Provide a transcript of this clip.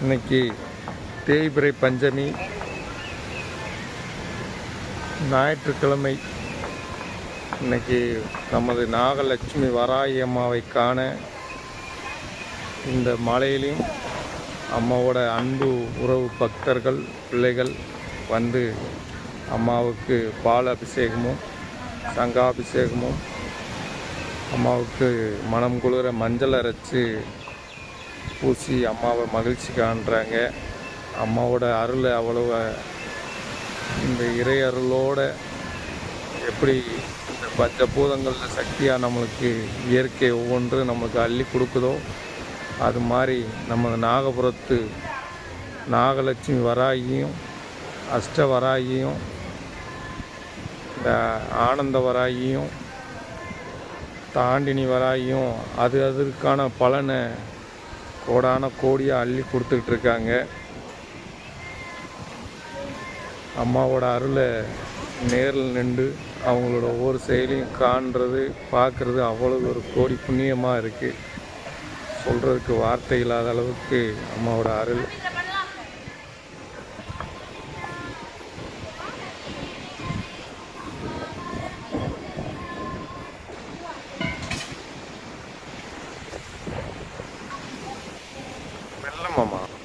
இன்னைக்கு தேய்பிரை பஞ்சமி ஞாயிற்றுக்கிழமை. இன்னைக்கு நமது நாகலட்சுமி வராகி அம்மாவை காண இந்த மலையிலையும் அம்மாவோட அன்பு உறவு பக்தர்கள் பிள்ளைகள் வந்து அம்மாவுக்கு பால் அபிஷேகமும் சங்காபிஷேகமும் அம்மாவுக்கு மனம் குளிர மஞ்சள் அரைச்சி பூசி அம்மாவை மகிழ்ச்சி காண்றாங்க. அம்மாவோட அருள் அவ்வளவு இந்த இறை அருளோட எப்படி இந்த பஞ்சபூதங்களில் சக்தியாக நம்மளுக்கு இயற்கை ஒவ்வொன்று நம்மளுக்கு அள்ளி கொடுக்குதோ அது மாதிரி நம்ம நாகபுரத்து நாகலட்சுமி வராகியும் அஷ்ட வராகியும் இந்த ஆனந்த வராகியும் தாண்டினி வராகியும் அது அதற்கான பலனை கோடான கோடியாக அள்ளி கொடுத்துக்கிட்டு இருக்காங்க. அம்மாவோட அருளை நேரில் நின்று அவங்களோட ஒவ்வொரு செயலையும் காண்றது பார்க்குறது அவ்வளவு ஒரு கோடி புண்ணியமாக இருக்குது சொல்கிறதுக்கு வார்த்தை இல்லாத அளவுக்கு அம்மாவோட அருள் come Mama.